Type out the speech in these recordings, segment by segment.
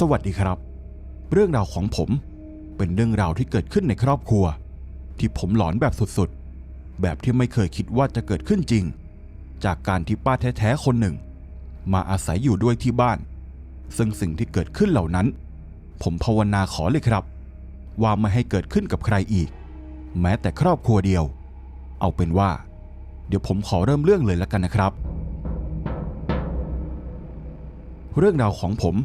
สวัสดีครับ เรื่องราวของผมเป็นเรื่องราวที่เกิดขึ้นในครอบครัว ที่ผมหลอนแบบสุดๆ แบบที่ไม่เคยคิดว่าจะเกิดขึ้นจริง จากการที่ป้าแท้ๆคนหนึ่ง มาอาศัยอยู่ด้วยที่บ้าน ซึ่งสิ่งที่เกิดขึ้นเหล่านั้น ผมภาวนาขอเลยครับ ว่าไม่ให้เกิดขึ้นกับใครอีก แม้แต่ครอบครัวเดียว เอาเป็นว่า เดี๋ยวผมขอเริ่มเรื่องเลยแล้วกันนะครับ เรื่องราวของผม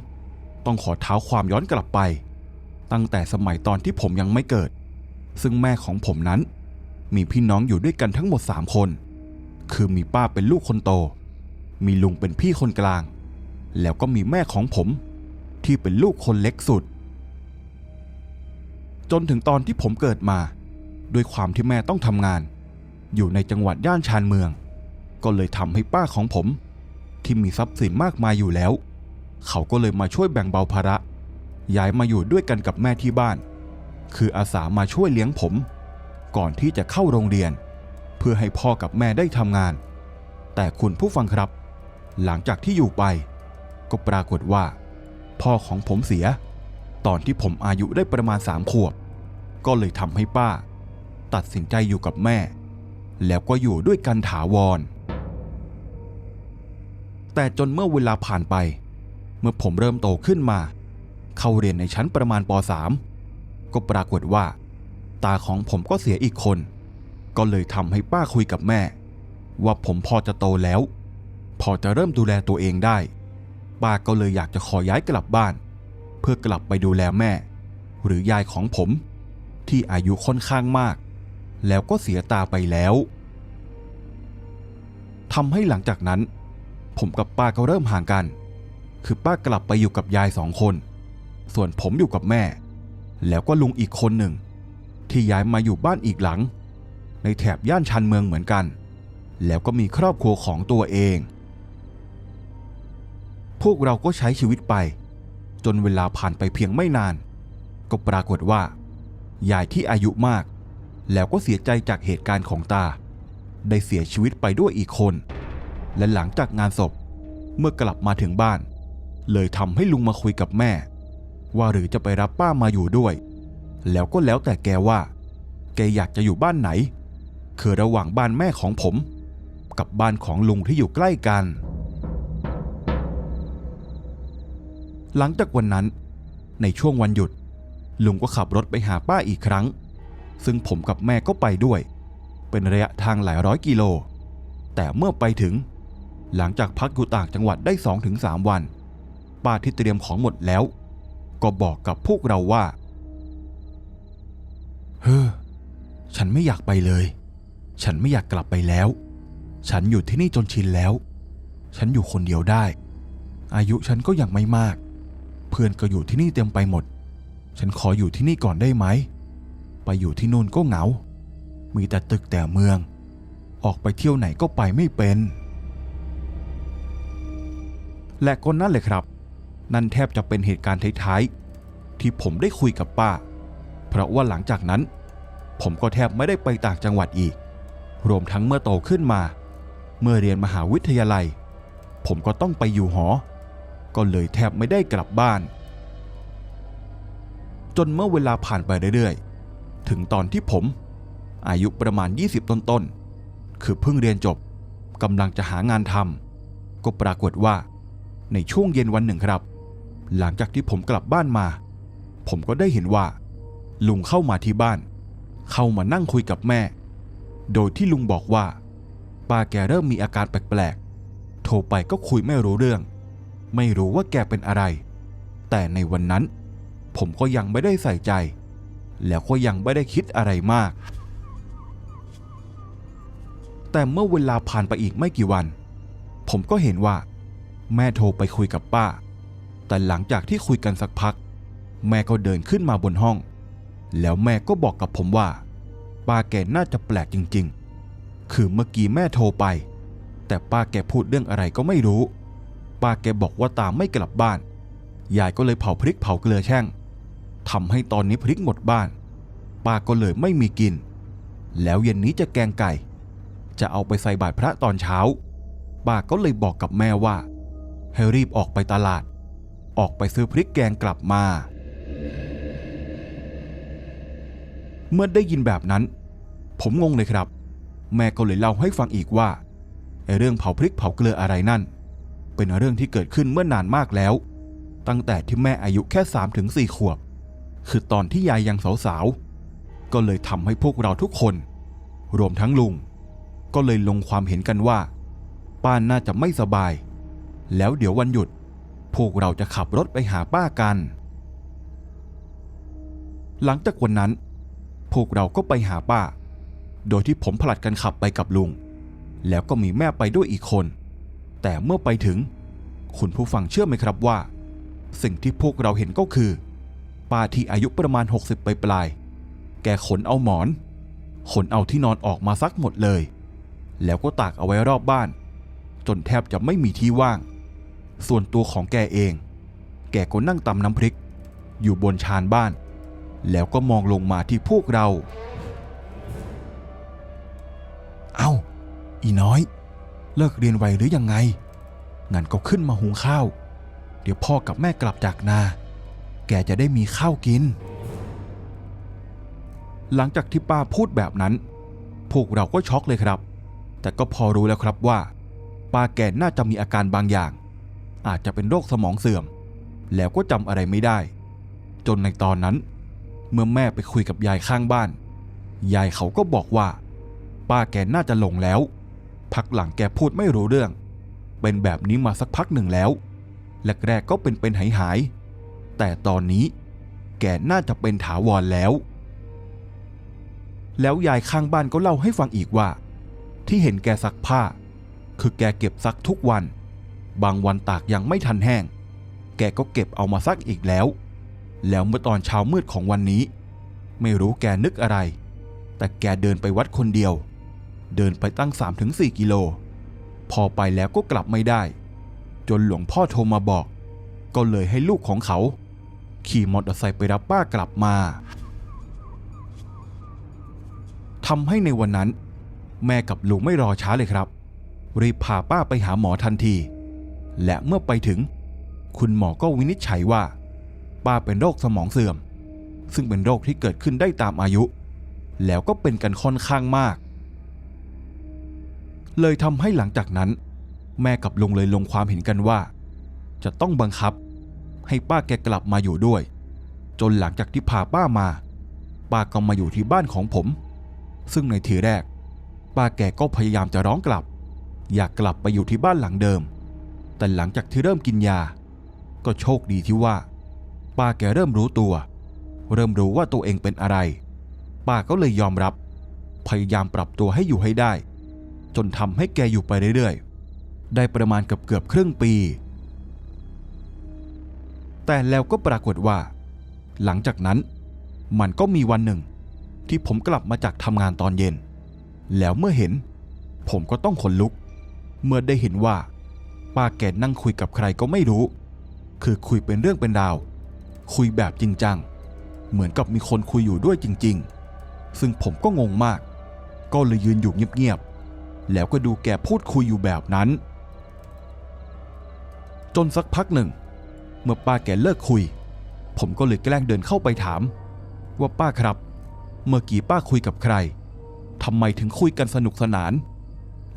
ต้องขอเท้าความย้อนกลับไป ตั้งแต่สมัยตอนที่ผมยังไม่เกิด ซึ่งแม่ของผมนั้น มีพี่น้องอยู่ด้วยกันทั้งหมดสามคน คือมีป้าเป็นลูกคนโต มีลุงเป็นพี่คนกลาง แล้วก็มีแม่ของผม ที่เป็นลูกคนเล็กสุด จนถึงตอนที่ผมเกิดมา ด้วยความที่แม่ต้องทำงาน อยู่ในจังหวัดย่านชานเมือง ก็เลยทำให้ป้าของผม ที่มีทรัพย์สินมากมายอยู่แล้ว เขาก็เลยมาช่วยแบ่งเบาภาระ ย้ายมาอยู่ด้วยกันกับแม่ที่บ้าน คืออาสามาช่วยเลี้ยงผม ก่อนที่จะเข้าโรงเรียน เพื่อให้พ่อกับแม่ได้ทำงาน แต่คุณผู้ฟังครับ หลังจากที่อยู่ไป ก็ปรากฏว่า พ่อของผมเสีย ตอนที่ผมอายุได้ประมาณสามขวบ ก็เลยทำให้ป้า ตัดสินใจอยู่กับแม่ แล้วก็อยู่ด้วยกันถาวร แต่จนเมื่อเวลาผ่านไป เมื่อผมเริ่มโตขึ้นมา เข้าเรียนในชั้นประมาณป .3 ก็ปรากฏว่า ตาของผมก็เสียอีกคน ก็เลยทำให้ป้าคุยกับแม่ ว่าผมพอจะโตแล้ว พอจะเริ่มดูแลตัวเองได้ ป้าก็เลยอยากจะขอย้ายกลับบ้าน เพื่อกลับไปดูแลแม่ หรือยายของผม ที่อายุค่อนข้างมาก แล้วก็เสียตาไปแล้วทำให้หลังจากนั้น ผมกับป้าก็เริ่มห่างกัน คือป้ากลับไปอยู่กับยายสองคน ส่วนผมอยู่กับแม่ แล้วก็ลุงอีกคนหนึ่ง ที่ย้ายมาอยู่บ้านอีกหลัง ในแถบย่านชันเมืองเหมือนกัน แล้วก็มีครอบครัวของตัวเอง พวกเราก็ใช้ชีวิตไป จนเวลาผ่านไปเพียงไม่นาน ก็ปรากฏว่า ยายที่อายุมาก แล้วก็เสียใจจากเหตุการณ์ของตา ได้เสียชีวิตไปด้วยอีกคน และหลังจากงานศพเมื่อกลับมาถึงบ้าน เลยทำให้ลุงมาคุยกับแม่ ว่าหรือจะไปรับป้ามาอยู่ด้วย แล้วก็แล้วแต่แกว่า แกอยากจะอยู่บ้านไหน คือระหว่างบ้านแม่ของผม กับบ้านของลุงที่อยู่ใกล้กัน หลังจากวันนั้น ในช่วงวันหยุด ลุงก็ขับรถไปหาป้าอีกครั้ง ซึ่งผมกับแม่ก็ไปด้วย เป็นระยะทางหลายร้อยกิโล แต่เมื่อไปถึงหลังจากพักอยู่ต่างจังหวัดได้ 2-3 วัน ป้าที่เตรียมของหมดแล้ว ก็บอกกับพวกเราว่า เฮ้อ ฉันไม่อยากไปเลย ฉันไม่อยากกลับไปแล้ว ฉันอยู่ที่นี่จนชินแล้ว ฉันอยู่คนเดียวได้ อายุฉันก็ยังไม่มาก เพื่อนก็อยู่ที่นี่เต็มไปหมด ฉันขออยู่ที่นี่ก่อนได้ไหม ไปอยู่ที่นู่นก็เหงา มีแต่ตึกแต่เมือง ออกไปเที่ยวไหนก็ไปไม่เป็นและก็นั่นเลยครับ นั่นแทบจะเป็นเหตุการณ์ท้ายๆ ที่ผมได้คุยกับป้า เพราะว่าหลังจากนั้น ผมก็แทบไม่ได้ไปต่างจังหวัดอีก รวมทั้งเมื่อโตขึ้นมา เมื่อเรียนมหาวิทยาลัย ผมก็ต้องไปอยู่หอ ก็เลยแทบไม่ได้กลับบ้าน จนเมื่อเวลาผ่านไปเรื่อยๆ ถึงตอนที่ผม อายุประมาณ 20 ต้นๆ คือเพิ่งเรียนจบกำลังจะหางานทำก็ปรากฏว่าในช่วงเย็นวันหนึ่งครับ หลังจากที่ผมกลับบ้านมา ผมก็ได้เห็นว่า ลุงเข้ามาที่บ้าน เข้ามานั่งคุยกับแม่ โดยที่ลุงบอกว่าป้าแกเริ่มมีอาการแปลกๆ โทรไปก็คุยไม่รู้เรื่อง ไม่รู้ว่าแกเป็นอะไร แต่ในวันนั้น ผมก็ยังไม่ได้ใส่ใจ แล้วก็ยังไม่ได้คิดอะไรมาก แต่เมื่อเวลาผ่านไปอีกไม่กี่วัน ผมก็เห็นว่า แม่โทรไปคุยกับป้า แต่หลังจากที่คุยกันสักพัก แม่ก็เดินขึ้นมาบนห้อง แล้วแม่ก็บอกกับผมว่าป้าแกน่าจะแปลกจริง ๆ คือเมื่อกี้แม่โทรไป แต่ป้าแกพูดเรื่องอะไรก็ไม่รู้ ป้าแกบอกว่าตามไม่กลับบ้าน ยายก็เลยเผาพริกเผาเกลือแช่งทำให้ตอนนี้พริกหมดบ้าน ป้าก็เลยไม่มีกิน แล้วเย็นนี้จะแกงไก่ จะเอาไปใส่บาตรพระตอนเช้า ป้าก็เลยบอกกับแม่ว่าให้รีบออกไปตลาด ออกไปซื้อพริกแกงกลับมา เมื่อได้ยินแบบนั้น ผมงงเลยครับ แม่ก็เลยเล่าให้ฟังอีกว่าไอเรื่องเผาพริกเผาเกลืออะไรนั่น เป็นเรื่องที่เกิดขึ้นเมื่อนานมากแล้ว ตั้งแต่ที่แม่อายุแค่3ถึง4ขวบ คือตอนที่ยายยังสาวๆ ก็เลยทำให้พวกเราทุกคน รวมทั้งลุง ก็เลยลงความเห็นกันว่า ป้าน่าจะไม่สบาย แล้วเดี๋ยววันหยุด พวกเราจะขับรถไปหาป้ากัน หลังจากวันนั้น พวกเราก็ไปหาป้า โดยที่ผมผลัดกันขับไปกับลุง แล้วก็มีแม่ไปด้วยอีกคน แต่เมื่อไปถึง คุณผู้ฟังเชื่อไหมครับว่า สิ่งที่พวกเราเห็นก็คือ ป้าที่อายุประมาณ 60 ไปปลาย แกขนเอาหมอน ขนเอาที่นอนออกมาซักหมดเลย แล้วก็ตากเอาไว้รอบบ้าน จนแทบจะไม่มีที่ว่าง ส่วนตัวของแกเอง แกก็นั่งตำน้ำพริก อยู่บนชานบ้าน แล้วก็มองลงมาที่พวกเรา เอา้า อีน้อย เลิกเรียนไวหรือยังไง งั้นก็ขึ้นมาหุงข้าว เดี๋ยวพ่อกับแม่กลับจากนา แกจะได้มีข้าวกิน หลังจากที่ป้าพูดแบบนั้น พวกเราก็ช็อกเลยครับ แต่ก็พอรู้แล้วครับว่าป้าแกน่าจะมีอาการบางอย่าง อาจจะเป็นโรคสมองเสื่อม แล้วก็จำอะไรไม่ได้ จนในตอนนั้น เมื่อแม่ไปคุยกับยายข้างบ้าน ยายเขาก็บอกว่า ป้าแกน่าจะหลงแล้ว พักหลังแกพูดไม่รู้เรื่อง เป็นแบบนี้มาสักพักหนึ่งแล้วแรกๆก็เป็นเป็นหายหายแต่ตอนนี้แกน่าจะเป็นถาวรแล้ว แล้วยายข้างบ้านก็เล่าให้ฟังอีกว่า ที่เห็นแกซักผ้า คือแกเก็บซักทุกวัน บางวันตากยังไม่ทันแห้ง แกก็เก็บเอามาซักอีกแล้ว แล้วเมื่อตอนเช้ามืดของวันนี้ ไม่รู้แกนึกอะไร แต่แกเดินไปวัดคนเดียว เดินไปตั้ง 3-4 กิโล พอไปแล้วก็กลับไม่ได้ จนหลวงพ่อโทรมาบอก ก็เลยให้ลูกของเขา ขี่มอเตอร์ไซค์ไปรับป้ากลับมาทำให้ในวันนั้น แม่กับลุงไม่รอช้าเลยครับ รีบพาป้าไปหาหมอทันที และเมื่อไปถึง คุณหมอก็วินิจฉัยว่า ป้าเป็นโรคสมองเสื่อม ซึ่งเป็นโรคที่เกิดขึ้นได้ตามอายุ แล้วก็เป็นกันค่อนข้างมาก เลยทำให้หลังจากนั้น แม่กับลุงเลยลงความเห็นกันว่า จะต้องบังคับ ให้ป้าแกกลับมาอยู่ด้วย จนหลังจากที่พาป้ามา ป้าก็มาอยู่ที่บ้านของผม ซึ่งในทีแรก ป้าแกก็พยายามจะร้องกลับ อยากกลับไปอยู่ที่บ้านหลังเดิม แต่หลังจากที่เริ่มกินยา ก็โชคดีที่ว่า ป้าแกเริ่มรู้ตัว เริ่มรู้ว่าตัวเองเป็นอะไร ป้าก็เลยยอมรับ พยายามปรับตัวให้อยู่ให้ได้ จนทำให้แกอยู่ไปเรื่อยๆ ได้ประมาณเกือบเกือบครึ่งปี แต่แล้วก็ปรากฏว่า หลังจากนั้นมันก็มีวันหนึ่ง ที่ผมกลับมาจากทำงานตอนเย็น แล้วเมื่อเห็น ผมก็ต้องขนลุก เมื่อได้เห็นว่า ป้าแกนั่งคุยกับใครก็ไม่รู้ คือคุยเป็นเรื่องเป็นราว คุยแบบจริงจัง เหมือนกับมีคนคุยอยู่ด้วยจริง ๆ ซึ่งผมก็งงมาก ก็เลยยืนอยู่เงียบๆ แล้วก็ดูแกพูดคุยอยู่แบบนั้น จนสักพักหนึ่ง เมื่อป้าแกเลิกคุย ผมก็เลยแกล้งเดินเข้าไปถาม ว่าป้าครับ เมื่อกี้ป้าคุยกับใครทำไมถึงคุยกันสนุกสนาน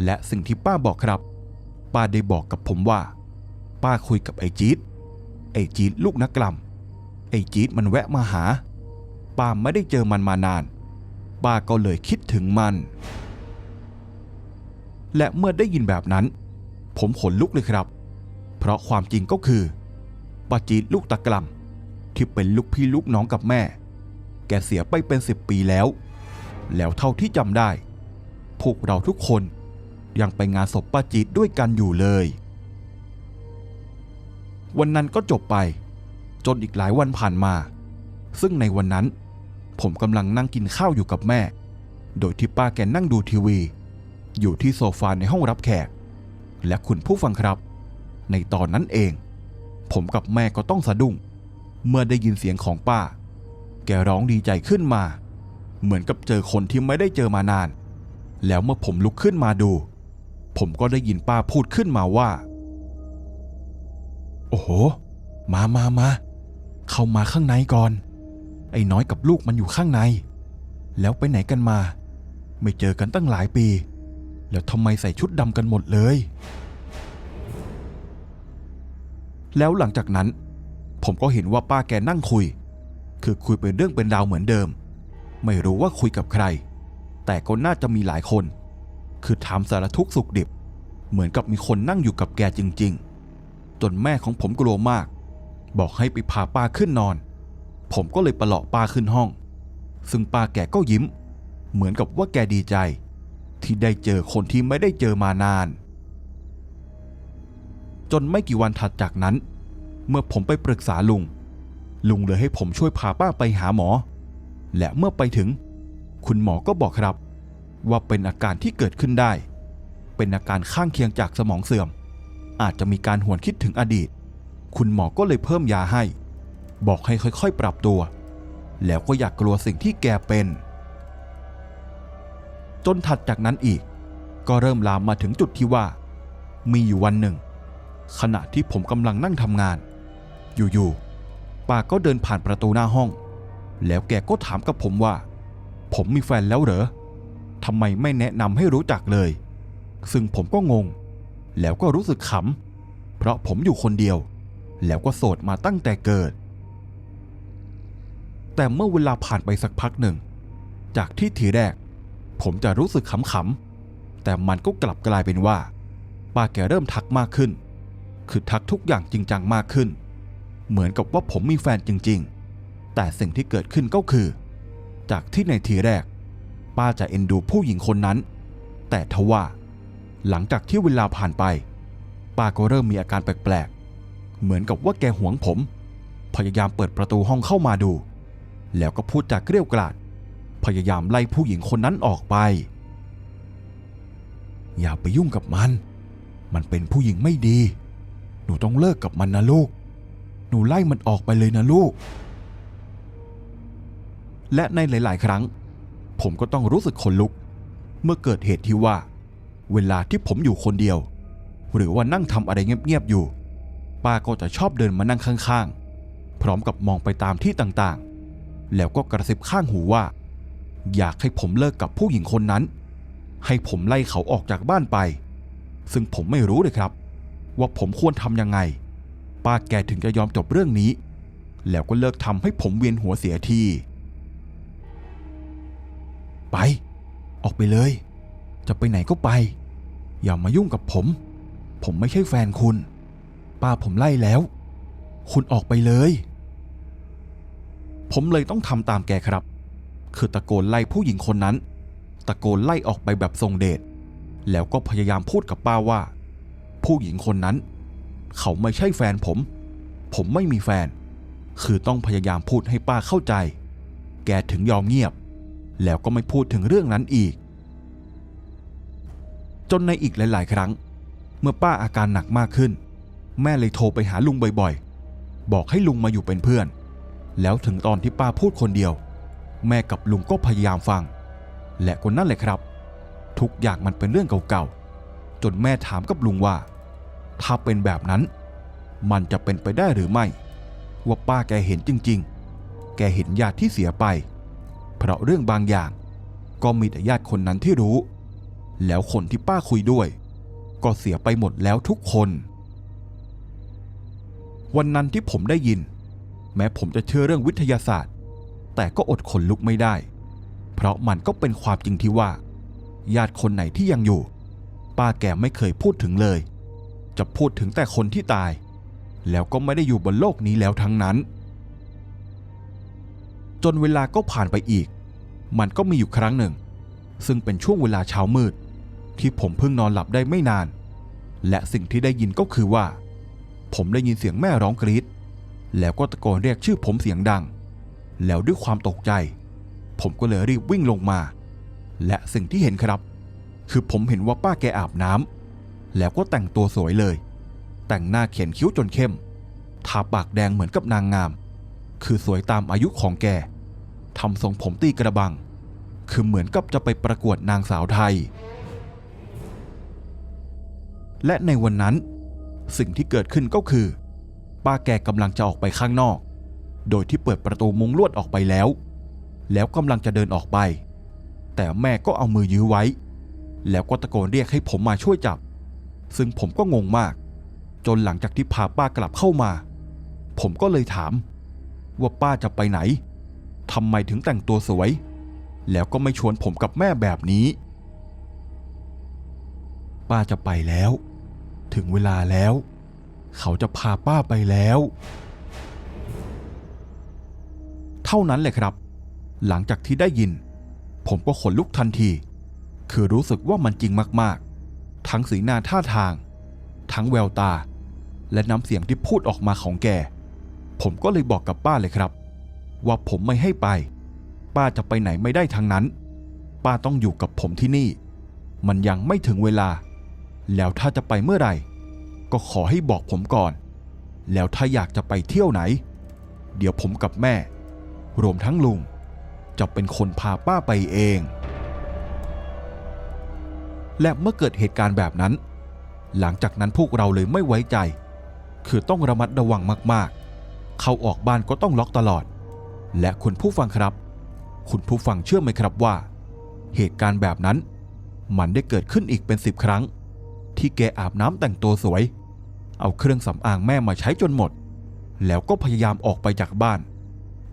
และสิ่งที่ป้าบอกครับ ป้าได้บอกกับผมว่า ป้าคุยกับไอ้จี๊ดไอ้จี๊ดลูกนักกล่ำไอ้จี๊ดมันแวะมาหา ป้าไม่ได้เจอมันมานาน ป้าก็เลยคิดถึงมัน และเมื่อได้ยินแบบนั้น ผมขนลุกเลยครับ เพราะความจริงก็คือป้าจี๊ดลูกตะกล่ำที่เป็นลูกพี่ลูกน้องกับแม่ แกเสียไปเป็นสิบปีแล้ว แล้วเท่าที่จำได้ พวกเราทุกคน ยังไปงานศพป้าจีดด้วยกันอยู่เลย วันนั้นก็จบไป จนอีกหลายวันผ่านมา ซึ่งในวันนั้น ผมกำลังนั่งกินข้าวอยู่กับแม่ โดยที่ป้าแกนั่งดูทีวี อยู่ที่โซฟาในห้องรับแขก และคุณผู้ฟังครับ ในตอนนั้นเอง ผมกับแม่ก็ต้องสะดุ้ง เมื่อได้ยินเสียงของป้า แกร้องดีใจขึ้นมา เหมือนกับเจอคนที่ไม่ได้เจอมานานแล้วเมื่อผมลุกขึ้นมาดู ผมก็ได้ยินป้าพูดขึ้นมาว่า โอ้โห มามามา เข้ามาข้างในก่อน ไอ้น้อยกับลูกมันอยู่ข้างใน แล้วไปไหนกันมา ไม่เจอกันตั้งหลายปี แล้วทำไมใส่ชุดดำกันหมดเลย แล้วหลังจากนั้น ผมก็เห็นว่าป้าแกนั่งคุย คือคุยเป็นเรื่องเป็นราวเหมือนเดิม ไม่รู้ว่าคุยกับใคร แต่ก็น่าจะมีหลายคน คือถามสารทุกข์สุขดิบ เหมือนกับมีคนนั่งอยู่กับแกจริง ๆ จนแม่ของผมกลัวมาก บอกให้ไปพาป้าขึ้นนอน ผมก็เลยประหลาะป้าขึ้นห้อง ซึ่งป้าแกก็ยิ้ม เหมือนกับว่าแกดีใจ ที่ได้เจอคนที่ไม่ได้เจอมานาน จนไม่กี่วันถัดจากนั้น เมื่อผมไปปรึกษาลุง ลุงเลยให้ผมช่วยพาป้าไปหาหมอ และเมื่อไปถึง คุณหมอก็บอกครับ ว่าเป็นอาการที่เกิดขึ้นได้ เป็นอาการข้างเคียงจากสมองเสื่อม อาจจะมีการหวนคิดถึงอดีต คุณหมอก็เลยเพิ่มยาให้ บอกให้ค่อยๆ ปรับตัว แล้วก็อยากกลัวสิ่งที่แกเป็น จนถัดจากนั้นอีก ก็เริ่มลามมาถึงจุดที่ว่า มีอยู่วันหนึ่ง ขณะที่ผมกำลังนั่งทำงาน อยู่ๆป้าก็เดินผ่านประตูหน้าห้อง แล้วแกก็ถามกับผมว่า ผมมีแฟนแล้วเหรอ ทำไมไม่แนะนำให้รู้จักเลย ซึ่งผมก็งง แล้วก็รู้สึกขำ เพราะผมอยู่คนเดียว แล้วก็โสดมาตั้งแต่เกิด แต่เมื่อเวลาผ่านไปสักพักหนึ่ง จากที่ทีแรก ผมจะรู้สึกขำๆ แต่มันก็กลับกลายเป็นว่า ป้าแกเริ่มทักมากขึ้น คือทักทุกอย่างจริงจังมากขึ้น เหมือนกับว่าผมมีแฟนจริง ๆ แต่สิ่งที่เกิดขึ้นก็คือ จากที่ในทีแรก ป้าจะเอ็นดูผู้หญิงคนนั้น แต่ทว่า หลังจากที่เวลาผ่านไป ป้าก็เริ่มมีอาการแปลกๆ เหมือนกับว่าแกหวงผม พยายามเปิดประตูห้องเข้ามาดู แล้วก็พูดจากเกลี้ยวกล่อดพยายามไล่ผู้หญิงคนนั้นออกไป อย่าไปยุ่งกับมัน มันเป็นผู้หญิงไม่ดี หนูต้องเลิกกับมันนะลูก หนูไล่มันออกไปเลยนะลูก และในหลาย ๆ ครั้ง ผมก็ต้องรู้สึกขนลุก เมื่อเกิดเหตุที่ว่า เวลาที่ผมอยู่คนเดียว หรือว่านั่งทำอะไรเงียบๆอยู่ ป้าก็จะชอบเดินมานั่งข้างๆ พร้อมกับมองไปตามที่ต่างๆ แล้วก็กระซิบข้างหูว่า อยากให้ผมเลิกกับผู้หญิงคนนั้น ให้ผมไล่เขาออกจากบ้านไป ซึ่งผมไม่รู้เลยครับ ว่าผมควรทำยังไง ป้าแกถึงจะยอมจบเรื่องนี้ แล้วก็เลิกทำให้ผมเวียนหัวเสียที ไป ออกไปเลย จะไปไหนก็ไป อย่ามายุ่งกับผม ผมไม่ใช่แฟนคุณ ป้าผมไล่แล้ว คุณออกไปเลย ผมเลยต้องทำตามแกครับ คือตะโกนไล่ผู้หญิงคนนั้น ตะโกนไล่ออกไปแบบทรงเดช แล้วก็พยายามพูดกับป้าว่า ผู้หญิงคนนั้น เขาไม่ใช่แฟนผม ผมไม่มีแฟน คือต้องพยายามพูดให้ป้าเข้าใจ แกถึงยอมเงียบ แล้วก็ไม่พูดถึงเรื่องนั้นอีก จนในอีกหลาย ๆ ครั้ง เมื่อป้าอาการหนักมากขึ้น แม่เลยโทรไปหาลุงบ่อย ๆ บอกให้ลุงมาอยู่เป็นเพื่อน แล้วถึงตอนที่ป้าพูดคนเดียว แม่กับลุงก็พยายามฟัง และคนนั่นแหละครับ ทุกอย่างมันเป็นเรื่องเก่าๆ จนแม่ถามกับลุงว่า ถ้าเป็นแบบนั้น มันจะเป็นไปได้หรือไม่ ว่าป้าแกเห็นจริง ๆ แกเห็นญาติที่เสียไป เพราะเรื่องบางอย่าง ก็มีแต่ญาติคนนั้นที่รู้ แล้วคนที่ป้าคุยด้วย ก็เสียไปหมดแล้วทุกคน วันนั้นที่ผมได้ยิน แม้ผมจะเชื่อเรื่องวิทยาศาสตร์ แต่ก็อดขนลุกไม่ได้ เพราะมันก็เป็นความจริงที่ว่า ญาติคนไหนที่ยังอยู่ ป้าแกไม่เคยพูดถึงเลย จะพูดถึงแต่คนที่ตาย แล้วก็ไม่ได้อยู่บนโลกนี้แล้วทั้งนั้น จนเวลาก็ผ่านไปอีก มันก็มีอยู่ครั้งหนึ่ง ซึ่งเป็นช่วงเวลาเช้ามืด ที่ผมเพิ่งนอนหลับได้ไม่นาน และสิ่งที่ได้ยินก็คือว่า ผมได้ยินเสียงแม่ร้องกรีดแล้วก็ตะโกนเรียกชื่อผมเสียงดัง แล้วด้วยความตกใจ ผมก็เลยรีบวิ่งลงมา และสิ่งที่เห็นครับ คือผมเห็นว่าป้าแกอาบน้ำแล้วก็แต่งตัวสวยเลย แต่งหน้าเขียนคิ้วจนเข้ม ทาปากแดงเหมือนกับนางงาม คือสวยตามอายุของแก ทำทรงผมตีกระบัง คือเหมือนกับจะไปประกวดนางสาวไทย และในวันนั้น สิ่งที่เกิดขึ้นก็คือ ป้าแกกำลังจะออกไปข้างนอก โดยที่เปิดประตูมุงลวดออกไปแล้ว แล้วกำลังจะเดินออกไป แต่แม่ก็เอามือยื้อไว้ แล้วก็ตะโกนเรียกให้ผมมาช่วยจับ ซึ่งผมก็งงมาก จนหลังจากที่พาป้ากลับเข้ามา ผมก็เลยถามว่าป้าจะไปไหน ทำไมถึงแต่งตัวสวย แล้วก็ไม่ชวนผมกับแม่แบบนี้ ป้าจะไปแล้ว ถึงเวลาแล้ว เขาจะพาป้าไปแล้ว เท่านั้นเลยครับ หลังจากที่ได้ยิน ผมก็ขนลุกทันที คือรู้สึกว่ามันจริงมากๆ ทั้งสีหน้าท่าทาง ทั้งแววตา และน้ำเสียงที่พูดออกมาของแก ผมก็เลยบอกกับป้าเลยครับ ว่าผมไม่ให้ไป ป้าจะไปไหนไม่ได้ทั้งนั้น ป้าต้องอยู่กับผมที่นี่ มันยังไม่ถึงเวลา แล้วถ้าจะไปเมื่อไหร่ ก็ขอให้บอกผมก่อน แล้วถ้าอยากจะไปเที่ยวไหน เดี๋ยวผมกับแม่ รวมทั้งลุง จะเป็นคนพาป้าไปเอง และเมื่อเกิดเหตุการณ์แบบนั้น หลังจากนั้นพวกเราเลยไม่ไว้ใจ คือต้องระมัดระวังมากๆ เข้าออกบ้านก็ต้องล็อกตลอด และคุณผู้ฟังครับ คุณผู้ฟังเชื่อไหมครับว่า เหตุการณ์แบบนั้น มันได้เกิดขึ้นอีกเป็นสิบครั้ง ที่แกอาบน้ำแต่งตัวสวย เอาเครื่องสำอางแม่มาใช้จนหมด แล้วก็พยายามออกไปจากบ้าน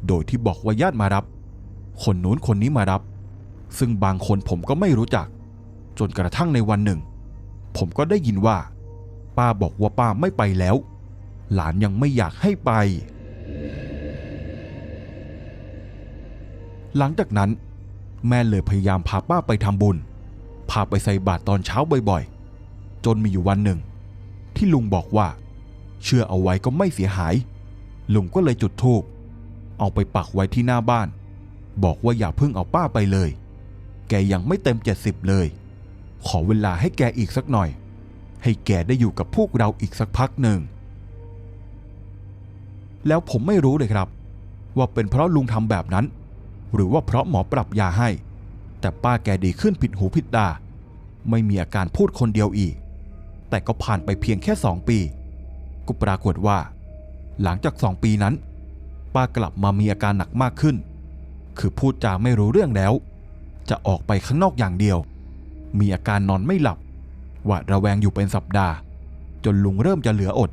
โดยที่บอกว่าญาติมารับ คนนู้นคนนี้มารับ ซึ่งบางคนผมก็ไม่รู้จัก จนกระทั่งในวันหนึ่ง ผมก็ได้ยินว่า ป้าบอกว่าป้าไม่ไปแล้ว หลานยังไม่อยากให้ไป หลังจากนั้น แม่เลยพยายามพาป้าไปทำบุญ พาไปใส่บาตรตอนเช้าบ่อยๆ จนมีอยู่วันหนึ่ง ที่ลุงบอกว่า เชื่อเอาไว้ก็ไม่เสียหาย ลุงก็เลยจุดธูปเอาไปปักไว้ที่หน้าบ้าน บอกว่าอย่าเพิ่งเอาป้าไปเลย แกยังไม่เต็มเจ็ดสิบเลย ขอเวลาให้แกอีกสักหน่อย ให้แกได้อยู่กับพวกเราอีกสักพักหนึ่ง แล้วผมไม่รู้เลยครับ ว่าเป็นเพราะลุงทำแบบนั้น หรือว่าเพราะหมอปรับยาให้ แต่ป้าแกดีขึ้นผิดหูผิดตาไม่มีอาการพูดคนเดียวอีก แต่ก็ผ่านไปเพียงแค่สองปี ก็ปรากฏว่า หลังจากสองปีนั้น ป้ากลับมามีอาการหนักมากขึ้น คือพูดจาไม่รู้เรื่องแล้ว จะออกไปข้างนอกอย่างเดียว มีอาการนอนไม่หลับ หวาดระแวงอยู่เป็นสัปดาห์ จนลุงเริ่มจะเหลืออด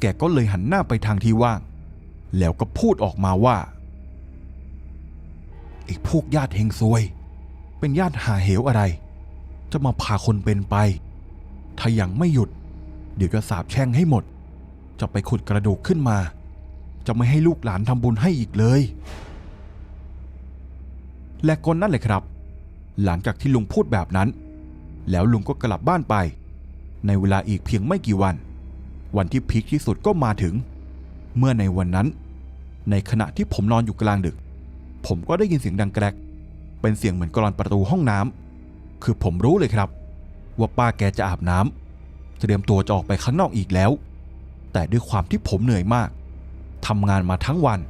แกก็เลยหันหน้าไปทางที่ว่าง แล้วก็พูดออกมาว่า ไอ้พวกญาติเฮงซวย เป็นญาติหาเหวอะไร จะมาพาคนเป็นไป ถ้ายังไม่หยุด เดี๋ยวจะสาบแช่งให้หมด จะไปขุดกระดูกขึ้นมา จะไม่ให้ลูกหลานทำบุญให้อีกเลย และคนนั่นเลยครับ หลังจากที่ลุงพูดแบบนั้น แล้วลุงก็กลับบ้านไป ในเวลาอีกเพียงไม่กี่วัน วันที่พีคที่สุดก็มาถึง เมื่อในวันนั้น ในขณะที่ผมนอนอยู่กลางดึก ผมก็ได้ยินเสียงดังแกรก เป็นเสียงเหมือนกรอนประตูห้องน้ำคือผมรู้เลยครับ ว่าป้าแกจะอาบน้ำเตรียมตัวจะออกไปข้างนอกอีกแล้ว แต่ด้วยความที่ผมเหนื่อยมากทำงานมาทั้งวัน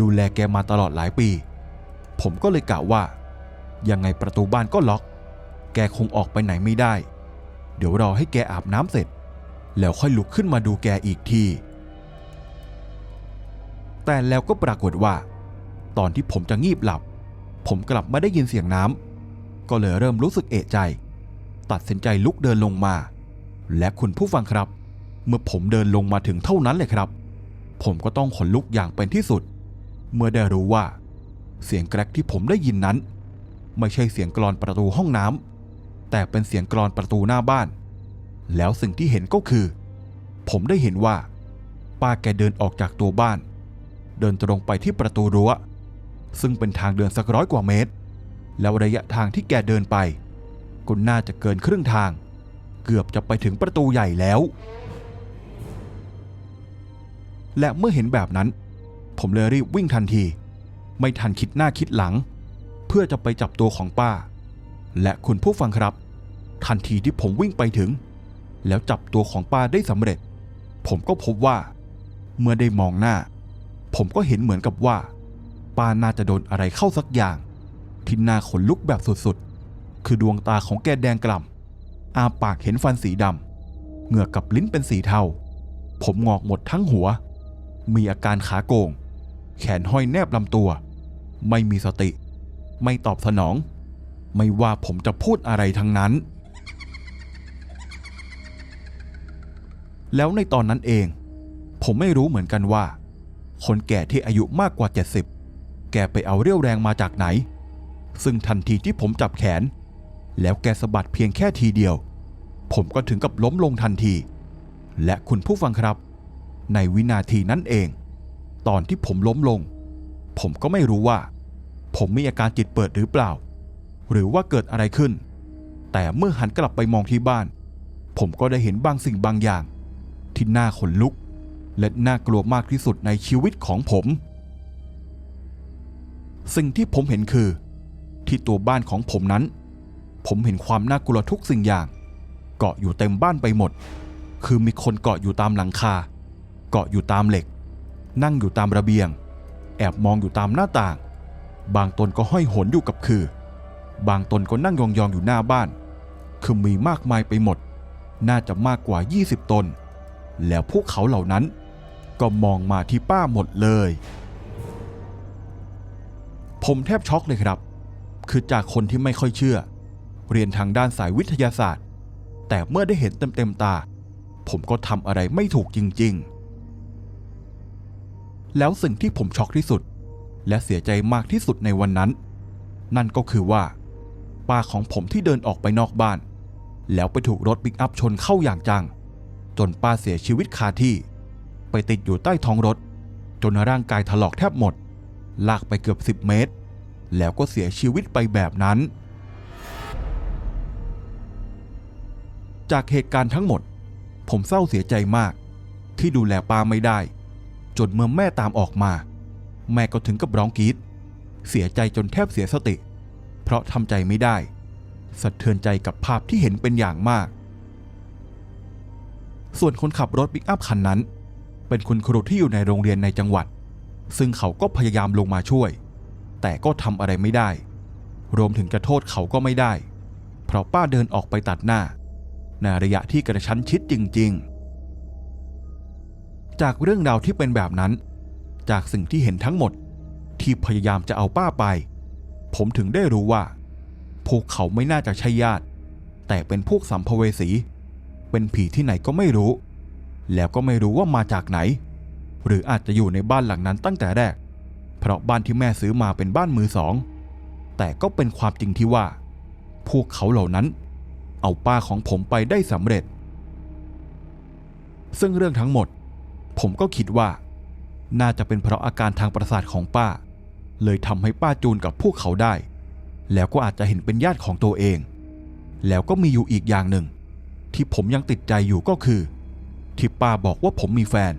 ดูแลแกมาตลอดหลายปี ผมก็เลยกล่าวว่า ยังไงประตูบ้านก็ล็อก แกคงออกไปไหนไม่ได้ เดี๋ยวรอให้แกอาบน้ำเสร็จ แล้วค่อยลุกขึ้นมาดูแกอีกทีแต่แล้วก็ปรากฏว่า ตอนที่ผมจะงีบหลับ ผมกลับไมาได้ยินเสียงน้ำก็เลยเริ่มรู้สึกเอะใจ ตัดสินใจลุกเดินลงมา และคุณผู้ฟังครับ เมื่อผมเดินลงมาถึงเท่านั้นเลยครับ ผมก็ต้องขนลุกอย่างเป็นที่สุด เมื่อได้รู้ว่า เสียงแกรกที่ผมได้ยินนั้น ไม่ใช่เสียงกรอนประตูห้องน้ำแต่เป็นเสียงกรอนประตูหน้าบ้าน แล้วสิ่งที่เห็นก็คือ ผมได้เห็นว่าป้าแกเดินออกจากตัวบ้านเดินตรงไปที่ประตูรั้ว ซึ่งเป็นทางเดินสักร้อยกว่าเมตร แล้วระยะทางที่แกเดินไปก็น่าจะเกินครึ่งทาง เกือบจะไปถึงประตูใหญ่แล้ว และเมื่อเห็นแบบนั้น ผมเลยรีบวิ่งทันที ไม่ทันคิดหน้าคิดหลัง เพื่อจะไปจับตัวของป้า และคุณผู้ฟังครับ ทันทีที่ผมวิ่งไปถึง แล้วจับตัวของป้าได้สำเร็จ ผมก็พบว่า เมื่อได้มองหน้า ผมก็เห็นเหมือนกับว่า ป้าน่าจะโดนอะไรเข้าสักอย่างที่น่าขนลุกแบบสุดๆ คือดวงตาของแกแดงกล่ำอาปากเห็นฟันสีดำ เหงือกกับลิ้นเป็นสีเทา ผมงอกหมดทั้งหัว มีอาการขาโกง แขนห้อยแนบลำตัว ไม่มีสติ ไม่ตอบสนอง ไม่ว่าผมจะพูดอะไรทั้งนั้น แล้วในตอนนั้นเอง ผมไม่รู้เหมือนกันว่า คนแก่ที่อายุมากกว่า 70 แกไปเอาเรี่ยวแรงมาจากไหน ซึ่งทันทีที่ผมจับแขน แล้วแกสะบัดเพียงแค่ทีเดียว ผมก็ถึงกับล้มลงทันที และคุณผู้ฟังครับ ในวินาทีนั้นเอง ตอนที่ผมล้มลง ผมก็ไม่รู้ว่า ผมมีอาการจิตเปิดหรือเปล่า หรือว่าเกิดอะไรขึ้น แต่เมื่อหันกลับไปมองที่บ้าน ผมก็ได้เห็นบางสิ่งบางอย่าง ที่น่าขนลุก และน่ากลัวมากที่สุดในชีวิตของผม สิ่งที่ผมเห็นคือ ที่ตัวบ้านของผมนั้น ผมเห็นความน่ากลัวทุกสิ่งอย่าง เกาะอยู่เต็มบ้านไปหมด คือมีคนเกาะอยู่ตามหลังคา เกาะอยู่ตามเหล็ก นั่งอยู่ตามระเบียง แอบมองอยู่ตามหน้าต่าง บางตนก็ห้อยโหนอยู่กับคือบางตนก็นั่งยองๆอยู่หน้าบ้าน คือมีมากมายไปหมด น่าจะมากกว่า 20 ตน แล้วพวกเขาเหล่านั้น ก็มองมาที่ป้าหมดเลย ผมแทบช็อกเลยครับ คือจากคนที่ไม่ค่อยเชื่อ เรียนทางด้านสายวิทยาศาสตร์ แต่เมื่อได้เห็นเต็มๆตา ผมก็ทำอะไรไม่ถูกจริงๆ แล้วสิ่งที่ผมช็อกที่สุด และเสียใจมากที่สุดในวันนั้น นั่นก็คือว่า ป้าของผมที่เดินออกไปนอกบ้าน แล้วไปถูกรถปิกอัพชนเข้าอย่างจัง จนป้าเสียชีวิตคาที่ ไปติดอยู่ใต้ท้องรถ จนร่างกายถลอกแทบหมด ลากไปเกือบ 10 เมตร แล้วก็เสียชีวิตไปแบบนั้น จากเหตุการณ์ทั้งหมด ผมเศร้าเสียใจมาก ที่ดูแลป้าไม่ได้ จนเมื่อแม่ตามออกมา แม่ก็ถึงกับร้องกรีดเสียใจจนแทบเสียสติ เพราะทำใจไม่ได้ สะเทือนใจกับภาพที่เห็นเป็นอย่างมาก ส่วนคนขับรถปิกอัพคันนั้น เป็นคุณครูที่อยู่ในโรงเรียนในจังหวัด ซึ่งเขาก็พยายามลงมาช่วย แต่ก็ทำอะไรไม่ได้ รวมถึงจะโทษเขาก็ไม่ได้ เพราะป้าเดินออกไปตัดหน้าในระยะที่กระชั้นชิดจริง ๆ จากเรื่องราวที่เป็นแบบนั้น จากสิ่งที่เห็นทั้งหมดที่พยายามจะเอาป้าไป ผมถึงได้รู้ว่า พวกเขาไม่น่าจะใช่ญาติ แต่เป็นพวกสัมภเวสี เป็นผีที่ไหนก็ไม่รู้ แล้วก็ไม่รู้ว่ามาจากไหน หรืออาจจะอยู่ในบ้านหลังนั้นตั้งแต่แรก เพราะบ้านที่แม่ซื้อมาเป็นบ้านมือสอง แต่ก็เป็นความจริงที่ว่า พวกเขาเหล่านั้น เอาป้าของผมไปได้สำเร็จ ซึ่งเรื่องทั้งหมด ผมก็คิดว่า น่าจะเป็นเพราะอาการทางประสาทของป้า เลยทำให้ป้าจูนกับพวกเขาได้ แล้วก็อาจจะเห็นเป็นญาติของตัวเอง แล้วก็มีอยู่อีกอย่างหนึ่ง ที่ผมยังติดใจอยู่ก็คือ ที่ป้าบอกว่าผมมีแฟน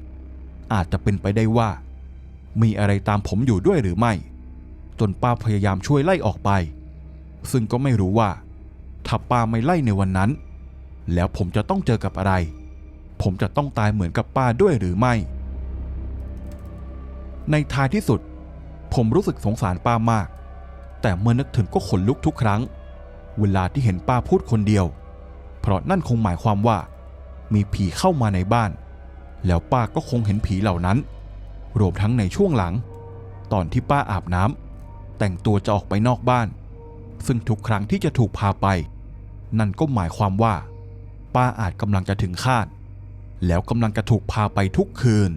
อาจจะเป็นไปได้ว่า มีอะไรตามผมอยู่ด้วยหรือไม่ จนป้าพยายามช่วยไล่ออกไป ซึ่งก็ไม่รู้ว่า ถ้าป้าไม่ไล่ในวันนั้น แล้วผมจะต้องเจอกับอะไร ผมจะต้องตายเหมือนกับป้าด้วยหรือไม่ ในท้ายที่สุด ผมรู้สึกสงสารป้ามาก แต่เมื่อนึกถึงก็ขนลุกทุกครั้ง เวลาที่เห็นป้าพูดคนเดียว เพราะนั่นคงหมายความว่า มีผีเข้ามาในบ้าน แล้วป้าก็คงเห็นผีเหล่านั้น รวมทั้งในช่วงหลัง ตอนที่ป้าอาบน้ำแต่งตัวจะออกไปนอกบ้าน ซึ่งทุกครั้งที่จะถูกพาไป นั่นก็หมายความว่า ป้าอาจกำลังจะถึงคาด แล้วกำลังจะถูกพาไปทุกคืน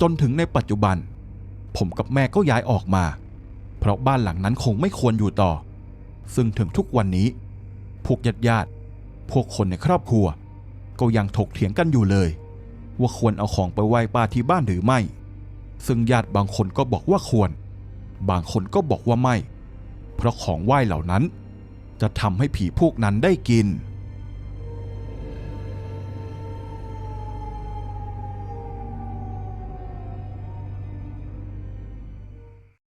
จนถึงในปัจจุบัน ผมกับแม่ก็ย้ายออกมา เพราะบ้านหลังนั้นคงไม่ควรอยู่ต่อ ซึ่งถึงทุกวันนี้พวกญาติญาติๆพวกคนในครอบครัว ก็ยังถกเถียงกันอยู่เลย ว่าควรเอาของไปไหว้ป้าที่บ้านหรือไม่ ซึ่งญาติบางคนก็บอกว่าควร บางคนก็บอกว่าไม่ เพราะของไหว้เหล่านั้น จะทำให้ผีพวกนั้นได้กิน